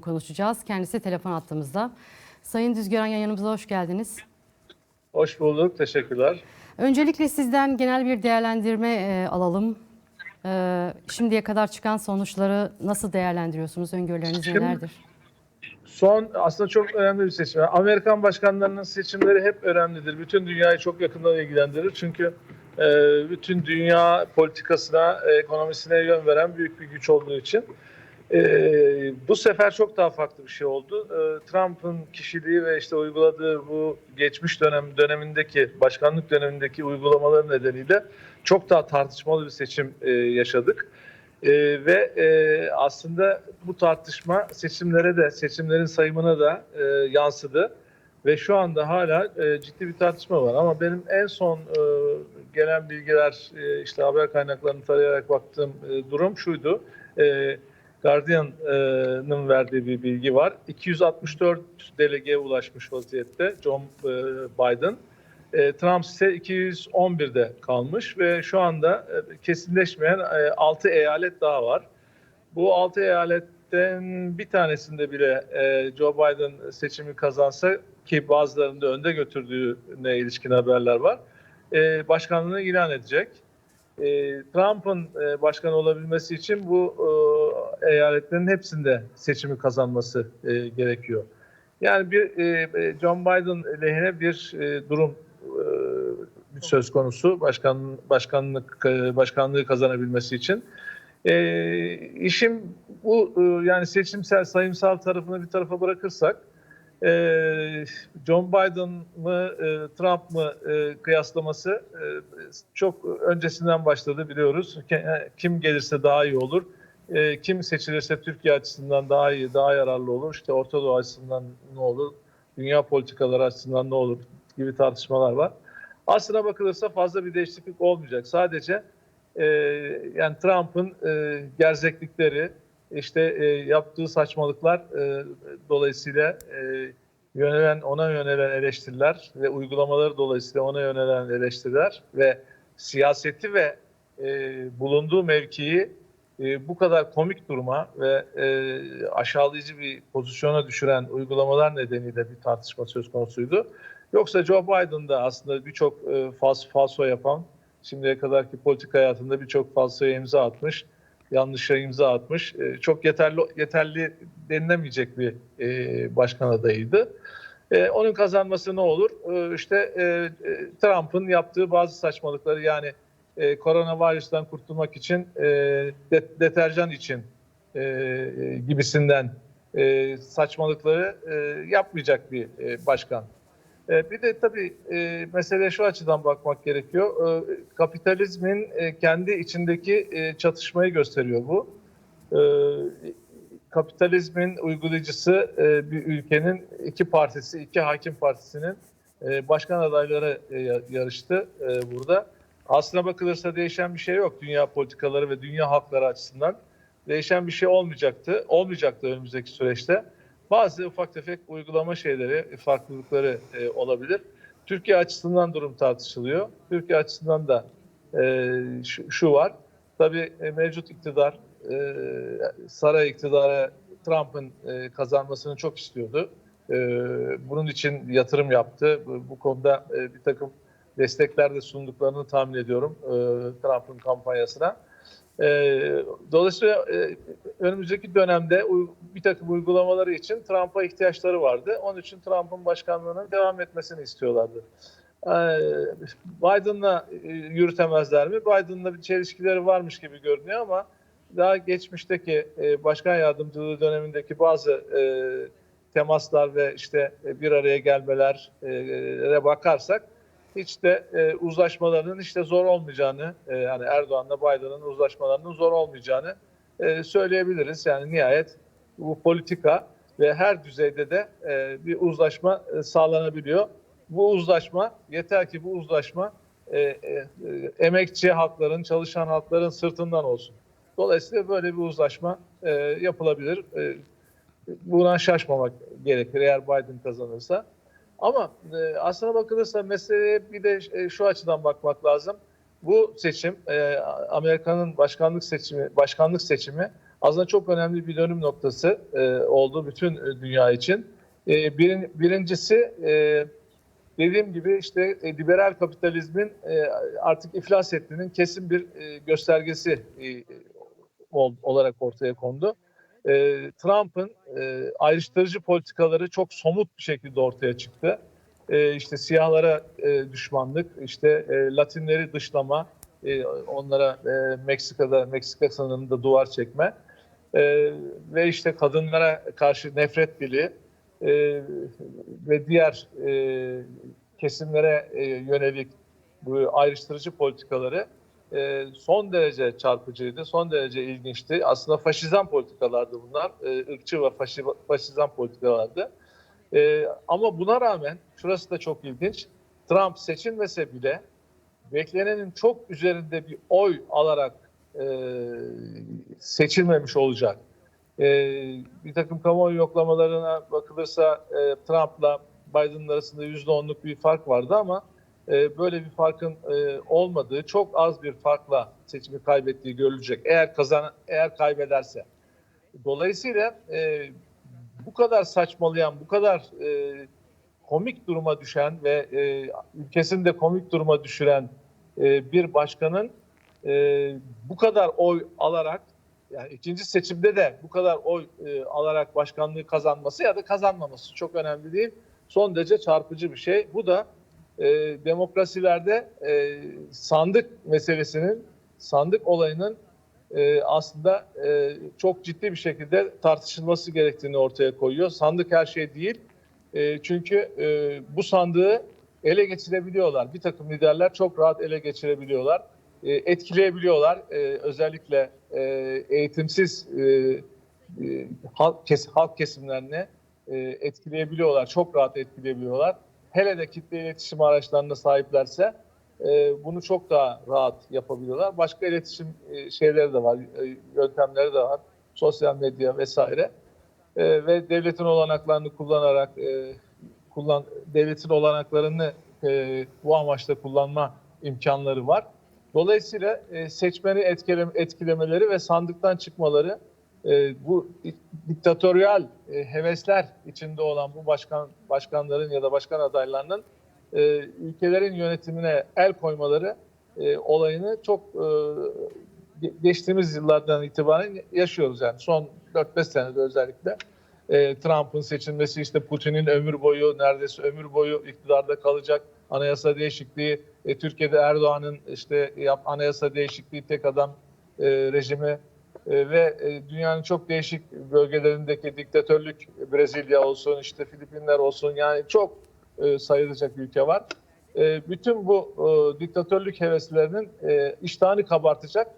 konuşacağız. Kendisi telefon attığımızda. Sayın Düzgören yayınımıza hoş geldiniz. Hoş bulduk, teşekkürler. Öncelikle sizden genel bir değerlendirme e, alalım. E, şimdiye kadar çıkan sonuçları nasıl değerlendiriyorsunuz? Öngörüleriniz Şimdi- nelerdir? Son aslında çok önemli bir seçim. Amerikan başkanlarının seçimleri hep önemlidir. Bütün dünyayı çok yakından ilgilendirir. Çünkü e, bütün dünya politikasına, ekonomisine yön veren büyük bir güç olduğu için. E, bu sefer çok daha farklı bir şey oldu. E, Trump'ın kişiliği ve işte uyguladığı bu geçmiş dönem dönemindeki, başkanlık dönemindeki uygulamaları nedeniyle çok daha tartışmalı bir seçim e, yaşadık. Ee, ve e, aslında bu tartışma seçimlere de seçimlerin sayımına da e, yansıdı ve şu anda hala e, ciddi bir tartışma var ama benim en son e, gelen bilgiler e, işte haber kaynaklarını tarayarak baktığım e, durum şuydu. E, Guardian'ın verdiği bir bilgi var. 264 delegeye ulaşmış vaziyette John e, Biden. E, Trump ise 211'de kalmış ve şu anda e, kesinleşmeyen 6 eyalet daha var. Bu 6 eyaletten bir tanesinde bile Joe Biden seçimi kazansa ki bazılarında önde götürdüğüne ilişkin haberler var. Başkanlığını ilan edecek. E, Trump'ın e, başkan olabilmesi için bu e, eyaletlerin hepsinde seçimi kazanması e, gerekiyor. Yani bir e, e, John Biden lehine bir e, durum e, söz konusu başkan başkanlık e, başkanlığı kazanabilmesi için. E, işim bu e, yani seçimsel sayımsal tarafını bir tarafa bırakırsak e, John Biden mı e, Trump mı e, kıyaslaması e, çok öncesinden başladı biliyoruz. Ke- Kim gelirse daha iyi olur. E, kim seçilirse Türkiye açısından daha iyi, daha yararlı olur. İşte Orta Doğu açısından ne olur, dünya politikaları açısından ne olur gibi tartışmalar var. Aslına bakılırsa fazla bir değişiklik olmayacak. Sadece e, yani Trump'ın e, gerzeklikleri, işte e, yaptığı saçmalıklar e, dolayısıyla e, yönelen ona yönelen eleştiriler ve uygulamaları dolayısıyla ona yönelen eleştiriler ve siyaseti ve e, bulunduğu mevkiyi e, bu kadar komik duruma ve e, aşağılayıcı bir pozisyona düşüren uygulamalar nedeniyle bir tartışma söz konusuydu. Yoksa Joe Biden da aslında birçok e, fals, falso yapan, şimdiye kadarki politik hayatında birçok falsoya imza atmış, yanlışa imza atmış, e, çok yeterli yeterli denilemeyecek bir e, başkan adayıydı. E, onun kazanması ne olur? E, işte e, e, Trump'ın yaptığı bazı saçmalıkları yani e, koronavirüsten kurtulmak için, e, de, deterjan için e, e, gibisinden e, saçmalıkları e, yapmayacak bir e, başkan. E, bir de tabii e, meseleye şu açıdan bakmak gerekiyor. E, kapitalizmin e, kendi içindeki e, çatışmayı gösteriyor bu. E, kapitalizmin uygulayıcısı e, bir ülkenin iki partisi, iki hakim partisinin başkan adayları yarıştı burada. Aslına bakılırsa değişen bir şey yok dünya politikaları ve dünya hakları açısından. Değişen bir şey olmayacaktı. Olmayacaktı önümüzdeki süreçte. Bazı ufak tefek uygulama şeyleri, farklılıkları e, olabilir. Türkiye açısından durum tartışılıyor. Türkiye açısından da e, şu, şu var. Tabii e, mevcut iktidar, e, saray iktidarı Trump'ın e, kazanmasını çok istiyordu. E, bunun için yatırım yaptı. Bu, bu konuda e, bir takım destekler de sunduklarını tahmin ediyorum e, Trump'ın kampanyasına. E, dolayısıyla e, önümüzdeki dönemde bir takım uygulamaları için Trump'a ihtiyaçları vardı. Onun için Trump'ın başkanlığının devam etmesini istiyorlardı. E, Biden'la e, yürütemezler mi? Biden'la bir çelişkileri varmış gibi görünüyor ama daha geçmişteki e, başkan yardımcılığı dönemindeki bazı e, temaslar ve işte e, bir araya gelmelere bakarsak hiç de e, uzlaşmalarının de zor olmayacağını e, yani Erdoğan'la Biden'ın uzlaşmalarının zor olmayacağını e, söyleyebiliriz. Yani nihayet bu politika ve her düzeyde de e, bir uzlaşma e, sağlanabiliyor. Bu uzlaşma yeter ki bu uzlaşma e, e, e, emekçi halkların, çalışan halkların sırtından olsun. Dolayısıyla böyle bir uzlaşma e, yapılabilir. E, buna şaşmamak gerekir eğer Biden kazanırsa. Ama e, aslına bakılırsa meseleye bir de e, şu açıdan bakmak lazım. Bu seçim e, Amerika'nın başkanlık seçimi başkanlık seçimi aslında çok önemli bir dönüm noktası e, oldu bütün e, dünya için. E, birin, birincisi e, dediğim gibi işte e, liberal kapitalizmin e, artık iflas ettiğinin kesin bir e, göstergesi e, ol- olarak ortaya kondu. E, Trump'ın e, ayrıştırıcı politikaları çok somut bir şekilde ortaya çıktı. E, işte siyahlara e, düşmanlık, işte e, Latinleri dışlama, e, onlara e, Meksika'da Meksika sınırında duvar çekme e, ve işte kadınlara karşı nefret dili e, ve diğer e, kesimlere e, yönelik bu ayrıştırıcı politikaları e, son derece çarpıcıydı, son derece ilginçti. Aslında faşizan politikalardı bunlar, e, ırkçı ve faşi, faşizan politikalardı. E, ama buna rağmen, şurası da çok ilginç, Trump seçilmese bile beklenenin çok üzerinde bir oy alarak e, seçilmemiş olacak. E, bir takım kamuoyu yoklamalarına bakılırsa e, Trump'la Biden'ın arasında %10'luk bir fark vardı ama e, böyle bir farkın e, olmadığı, çok az bir farkla seçimi kaybettiği görülecek. Eğer kazan, eğer kaybederse. Dolayısıyla e, bu kadar saçmalayan, bu kadar e, komik duruma düşen ve e, ülkesini de komik duruma düşüren bir başkanın bu kadar oy alarak yani ikinci seçimde de bu kadar oy alarak başkanlığı kazanması ya da kazanmaması çok önemli değil. Son derece çarpıcı bir şey. Bu da e, demokrasilerde e, sandık meselesinin, sandık olayının e, aslında e, çok ciddi bir şekilde tartışılması gerektiğini ortaya koyuyor. Sandık her şey değil. E, çünkü e, bu sandığı ele geçirebiliyorlar. Bir takım liderler çok rahat ele geçirebiliyorlar. E, etkileyebiliyorlar. E, özellikle e, eğitimsiz e, e, halk, kes, halk kesimlerini e, etkileyebiliyorlar. Çok rahat etkileyebiliyorlar. Hele de kitle iletişim araçlarına sahiplerse e, bunu çok daha rahat yapabiliyorlar. Başka iletişim e, şeyleri de var, e, yöntemleri de var. Sosyal medya vesaire. E, ve devletin olanaklarını kullanarak e, kullan devletin olanaklarını e, bu amaçla kullanma imkanları var. Dolayısıyla e, seçmeni etkileme, etkilemeleri ve sandıktan çıkmaları e, bu diktatöryal e, hevesler içinde olan bu başkan başkanların ya da başkan adaylarının e, ülkelerin yönetimine el koymaları e, olayını çok e, ge- geçtiğimiz yıllardan itibaren yaşıyoruz yani. Son 4-5 senede özellikle e, Trump'ın seçilmesi işte Putin'in ömür boyu neredeyse ömür boyu iktidarda kalacak anayasa değişikliği e, Türkiye'de Erdoğan'ın işte yap, anayasa değişikliği tek adam e, rejimi ve e, dünyanın çok değişik bölgelerindeki diktatörlük Brezilya olsun işte Filipinler olsun yani çok e, sayılacak ülke var. E, bütün bu e, diktatörlük heveslerinin e, iştahını kabartacak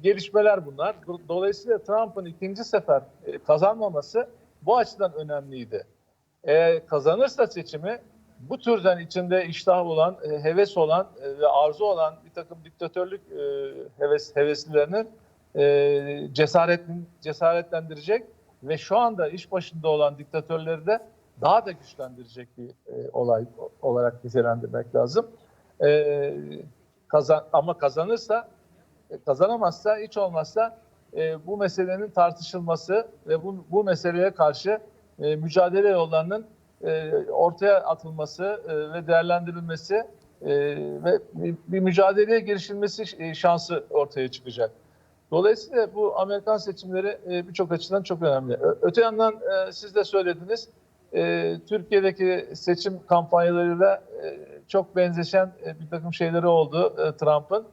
gelişmeler bunlar. Do- Dolayısıyla Trump'ın ikinci sefer e, kazanmaması bu açıdan önemliydi. Eğer kazanırsa seçimi bu türden içinde iştah olan, e, heves olan e, ve arzu olan bir takım diktatörlük e, heves heveslilerinin e, cesaretin, cesaretlendirecek ve şu anda iş başında olan diktatörleri de daha da güçlendirecek bir e, olay olarak nitelendirmek lazım. E, kazan, ama kazanırsa, e, kazanamazsa, hiç olmazsa e, bu meselenin tartışılması ve bu, bu meseleye karşı e, mücadele yollarının e, ortaya atılması e, ve değerlendirilmesi e, ve bir, bir mücadeleye girişilmesi e, şansı ortaya çıkacak. Dolayısıyla bu Amerikan seçimleri e, birçok açıdan çok önemli. Öte yandan e, siz de söylediniz, e, Türkiye'deki seçim kampanyalarıyla çok benzeşen bir takım şeyleri oldu Trump'ın.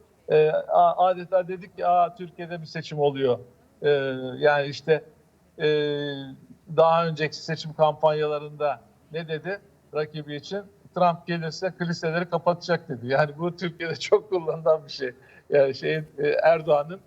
Adeta dedik ki Aa, Türkiye'de bir seçim oluyor. Yani işte daha önceki seçim kampanyalarında ne dedi rakibi için? Trump gelirse kiliseleri kapatacak dedi. Yani bu Türkiye'de çok kullanılan bir şey. Yani şeyin Erdoğan'ın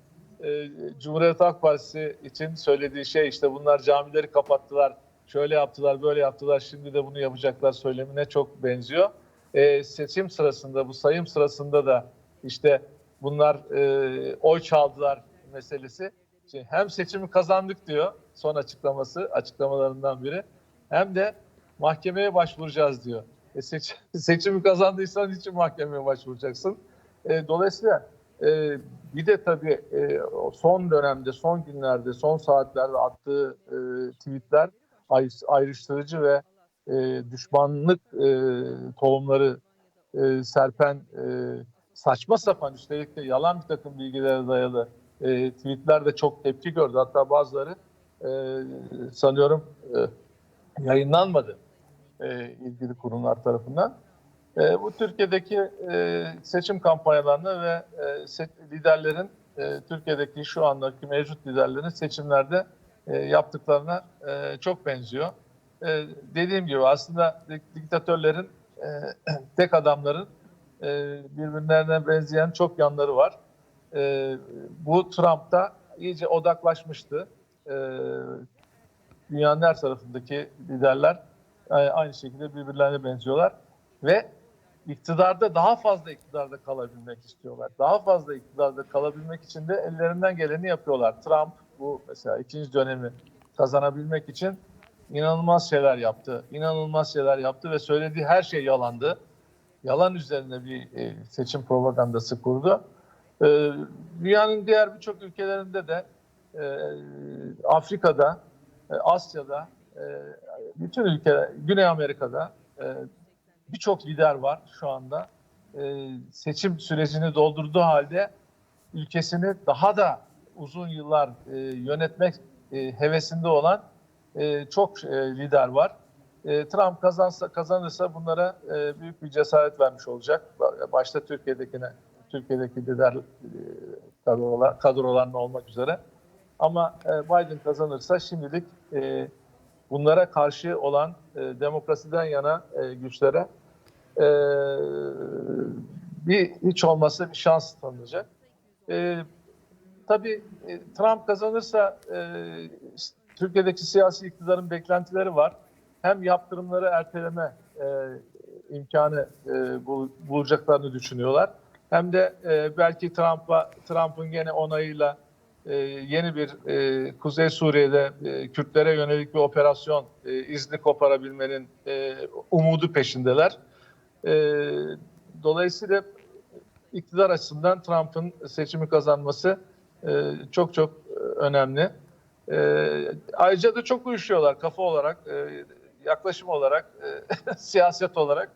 e, Cumhuriyet Halk Partisi için söylediği şey işte bunlar camileri kapattılar, şöyle yaptılar, böyle yaptılar, şimdi de bunu yapacaklar söylemine çok benziyor. E, seçim sırasında, bu sayım sırasında da işte bunlar e, oy çaldılar meselesi. Şimdi hem seçimi kazandık diyor son açıklaması, açıklamalarından biri. Hem de mahkemeye başvuracağız diyor. E seç, seçimi kazandıysan için mahkemeye başvuracaksın. E, dolayısıyla E, bir de tabii e, son dönemde, son günlerde, son saatlerde attığı e, tweetler ay- ayrıştırıcı ve e, düşmanlık e, tohumları e, serpen e, saçma sapan üstelik de yalan bir takım bilgilere dayalı e, tweetler de çok tepki gördü. Hatta bazıları e, sanıyorum e, yayınlanmadı e, ilgili kurumlar tarafından. E, bu Türkiye'deki e, seçim kampanyalarını ve e, liderlerin e, Türkiye'deki şu andaki mevcut liderlerin seçimlerde e, yaptıklarına e, çok benziyor. E, dediğim gibi aslında dik- diktatörlerin, e, tek adamların e, birbirlerine benzeyen çok yanları var. E, bu Trump'ta iyice odaklaşmıştı. E, dünyanın her tarafındaki liderler e, aynı şekilde birbirlerine benziyorlar ve iktidarda daha fazla iktidarda kalabilmek istiyorlar. Daha fazla iktidarda kalabilmek için de ellerinden geleni yapıyorlar. Trump bu mesela ikinci dönemi kazanabilmek için inanılmaz şeyler yaptı. İnanılmaz şeyler yaptı ve söylediği her şey yalandı. Yalan üzerine bir e, seçim propagandası kurdu. E, dünyanın diğer birçok ülkelerinde de e, Afrika'da, Asya'da, bütün ülkeler, Güney Amerika'da birçok lider var şu anda. E, seçim sürecini doldurduğu halde ülkesini daha da uzun yıllar e, yönetmek e, hevesinde olan e, çok e, lider var. E, Trump kazansa kazanırsa bunlara e, büyük bir cesaret vermiş olacak. Ba- Başta Türkiye'dekine, Türkiye'deki lider e, kadrolar, kadrolarına olmak üzere. Ama e, Biden kazanırsa şimdilik e, bunlara karşı olan e, demokrasiden yana e, güçlere e, bir hiç olmazsa bir şans tanınacak. E, tabii e, Trump kazanırsa e, Türkiye'deki siyasi iktidarın beklentileri var. Hem yaptırımları erteleme e, imkanı e, bul- bulacaklarını düşünüyorlar. Hem de e, belki Trump'a Trump'ın gene onayıyla e, yeni bir e, Kuzey Suriye'de e, Kürtlere yönelik bir operasyon e, izni koparabilmenin e, umudu peşindeler. E, dolayısıyla iktidar açısından Trump'ın seçimi kazanması e, çok çok e, önemli. E, ayrıca da çok uyuşuyorlar kafa olarak, e, yaklaşım olarak, e, siyaset olarak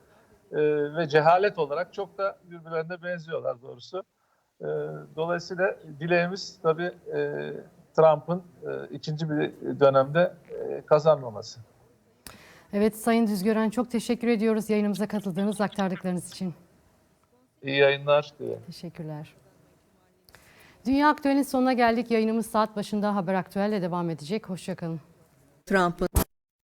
e, ve cehalet olarak çok da birbirlerine benziyorlar doğrusu. E, dolayısıyla dileğimiz tabii e, Trump'ın e, ikinci bir dönemde e, kazanmaması. Evet Sayın Düzgören çok teşekkür ediyoruz yayınımıza katıldığınız, aktardıklarınız için. İyi yayınlar dilerim. Teşekkürler. Dünya Aktüel'in sonuna geldik. Yayınımız saat başında Haber Aktüel'le devam edecek. Hoşçakalın. Trump'ın